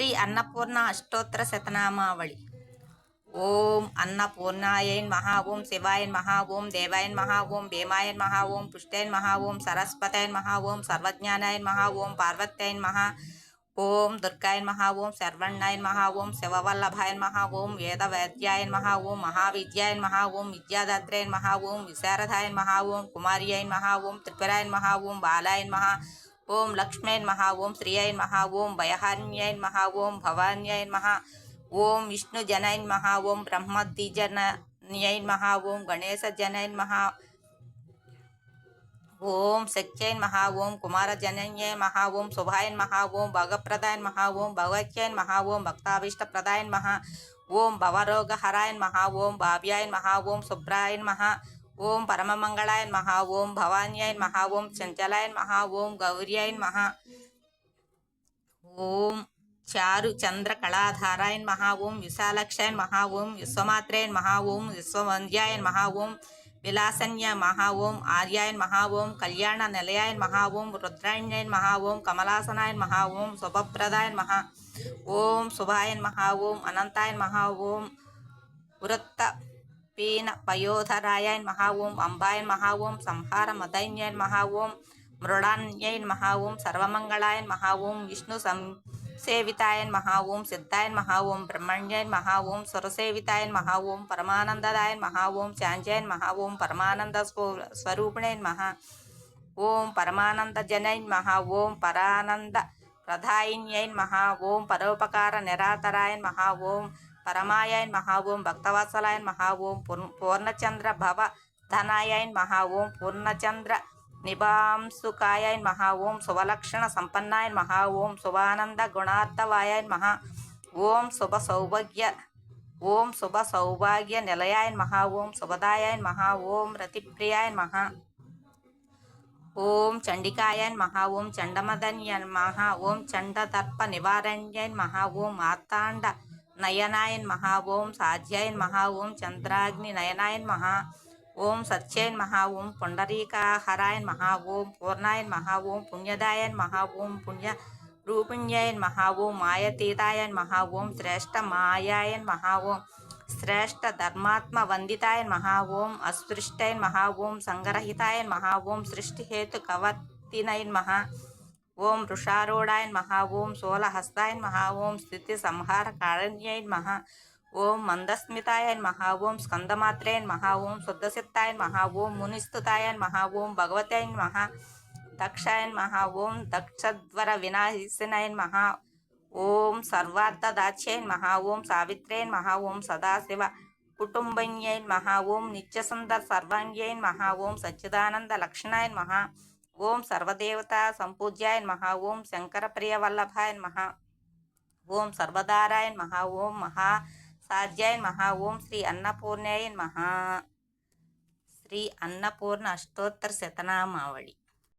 श्री अन्नपूर्ण अष्टोत्र शतनामावली ओम अन्नपूर्णायन महाओं शिवायन महाओं देवायन महाओं भीमायन महाओं पुष्टयन महाओं सरस्वतायन महाओं सर्वज्ञानायन महाओं पार्वत्यायन महा ओम दुर्गायन महाओं शर्वण्णायन महाओं शिववल्लभायन महाओं महा महाओं महाविद्यायन महाओं महा महाओं विशारदायन महाओं कुमारियायन महाओं त्रिपुरायन महाओं बालायन महा ओम लक्ष्मी महा ओम श्रीयन महा ओम भयहान्यन महा ओम भवान्यन महा ओम विष्णु जनयन महा ओम ब्रह्म तीजन महा ओम गणेश जनयन महा ओम सख्यन महा ओम कुमार जनयन महा ओम शुभायन महा ओम भगप्रदायन महा ओम भगवान महा ओम भक्ताभीष्ट प्रदायन महा ओम भवरोग हरायन महा ओम भाव्यायन महा ओम सुब्रायन महा ఓం పరమమంగళాయన్ మహా ఓం భవాన్యాయన్ మహా ఓం చంచలాయన్ మహా ఓం గౌర్యాయన్ మహా ఓం చారు చంద్ర కళాధారాయన్ మహా ఓం విశాలక్షయన్ మహా ఓం విశ్వమాత్రేయన్ మహా ఓం విశ్వవంద్యాయన్ మహా ఓం విలాసన్య మహా ఓం ఆర్యాయన్ మహా ఓం కళ్యాణ నిలయాయన్ మహా ఓం రుద్రాణ్యయన్ మహా ఓం కమలాసనాయన్ మహా ఓం శుభప్రదాయన్ మహా ఓం శుభాయన్ మహా ఓం అనంతాయన్ మహా ఓం వృత్త पीन पयोधराय महाओं अंबाय महाओं संहार मदय महाओं मृणान्य महाओं सर्वमंगलाय महाओं विष्णु सेविताय महाओं सिद्धाय महाओं ब्रह्मण्यन महाओं स्वरसेताय महाओं परमानंददाय महाओं चांजयन महाओं परमानंद स्वरूपणेन महा ओं परमानंदजनयन महाओं परानंद प्रधायन्य महाओं परोपकार निरातरायन महाओं ఓం మహా ఓం పరమాయన్ మహా ఓం భక్తవత్సలాయన్ మహా ఓం పూర్ణచంద్ర భవ ధనాయన్ మహా ఓం పూర్ణచంద్ర నిభాంసుకాయన్ మహా ఓం శుభలక్షణ సంపన్నాయన్ మహా ఓం శుభానంద గుణార్థవాయన్ మహా ఓం శుభ సౌభాగ్య ఓం శుభ సౌభాగ్య నిలయాయన్ మహా ఓం శుభదాయన్ మహా ఓం రతిప్రియాయన్ మహా ఓం చండికాయన్ మహా ఓం చండమదన్యన్ మహా ఓం చండదర్ప నివారణ్యన్ మహా ఓం మార్తాండ नयनायन महा ओम साध्यायन महा ओम चंद्राग्नि नयनायन महा ओम सत्यायन महा ओम पुंडरीकाहरायन महा ओम पूर्णायन महा ओम पुण्यदायन महा ओम पुण्य रूपिण्यायन महा ओम मायतीतायन महा ओम श्रेष्ठ मायायन महा ओम श्रेष्ठ धर्मात्मा वंदितायन महा ओम अस्पृष्टायन महा ओम संग्रहितायन महा ओम सृष्टि हेतु कवतिनयन महा ओम तुषारूढ़ाय महाओम सोलहस्ताय महाओम स्थिति संहार कारण्य महा ओम मंदस्मिताय महाओम स्कंदमात्रेय महाओम शुद्धसिद्धाय महाओम मुनिस्तुताय महाओम भगवत महा दक्षाय महाओम दक्षद्वर विनाशिनाय महा ओम सर्वार्थदाच्य महाओम सावित्रेय महाओम सदाशिव कुटुंब्य महाओम नित्यसुंदर सर्वांग्य महाओम सच्चिदानंद लक्षणाय महा ఓం సర్వదేవత సంపూజ్యాయ మహా ఓం శంకర ప్రియ వల్లభాయ మహా ఓం సర్వదారాయన్ మహా ఓం మహా సాధ్యాయ మహా ఓం శ్రీ అన్నపూర్ణాయన్ మహా శ్రీ అన్నపూర్ణ అష్టోత్తర శతనామావళి.